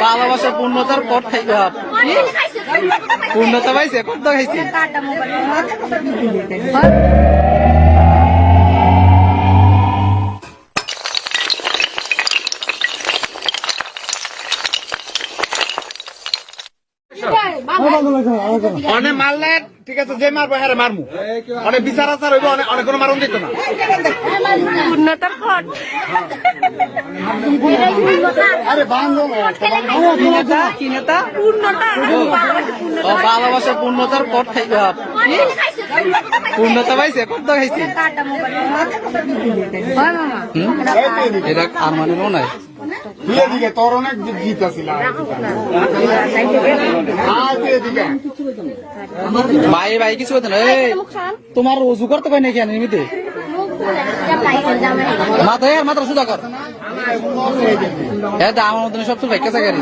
ভালোবাসার পূর্ণতার পর থেকে পূর্ণতা পাইছে কত খাইছে? অনেক মারলে ঠিক আছে যে মারবো হ্যাঁ মারমু। অনেক বিচার আচার হইব অনেক অনেক কোনো মারণ দিত না। আরে পূর্ণতার পর থেকে পূর্ণতা পাইছে কত খাইছে? এটা আর মানে নয় তুই এদিকে তোর অনেক গীত আছিল ভাই ভাই কিছু কথা না এই তোমার রজু করতে পাই নাকি এমনিতে আর মাত্র সুদা কর হ্যাঁ আমার মতন সব চুল ভেক্কা গাড়ি